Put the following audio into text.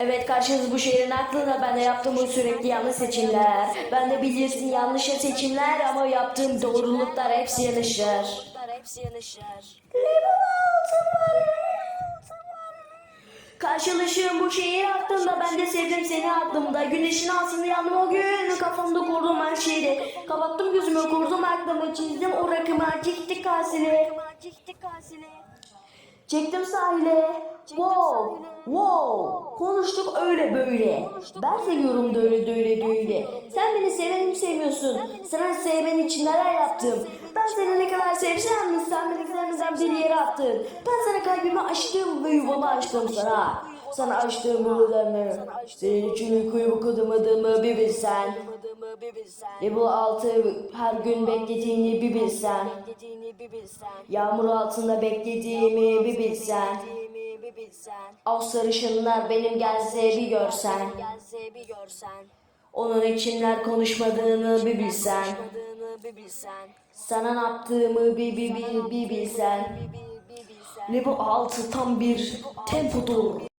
Evet karşınız bu şehrin aklına. Ben de yaptığım bu sürekli yanlış seçimler. Ben de bilirsin yanlış seçimler ama yaptığım doğruluklar hepsi yanlışlar. Karşılaşığım bu şehir aklımda ben de sevdim seni aklımda. Güneşin altında yandım o gün. Kafamda kurdum her şeyi. Kapattım gözümü kurdum aklımı çizdim o rakımı. Çektik kasini Çektim sahile. Wow Wow Konuştuk öyle böyle. Ben seviyorum da öyle de öyle de öyle Sen beni seven mi sevmiyorsun? Sana sevmen için neler yaptım? Ben seni ne kadar sevsem mi? Sen beni sevmeden bir yere attın. Ben sana kalbimi açtım ve yuvamı açtım sana. Sana açtığım yollarını Senin için uykuyu okumadığımı bir bilsen. Ve bu altı her gün beklediğini bir bilsen. Yağmur altında beklediğimi bir bilsen Av sarışınlar benim gelse bir görsen. Onun içimler konuşmadığını bir bilsen. Sana ne yaptığımı bir bir bir bir bilsen. Bu altı tam bir tempodur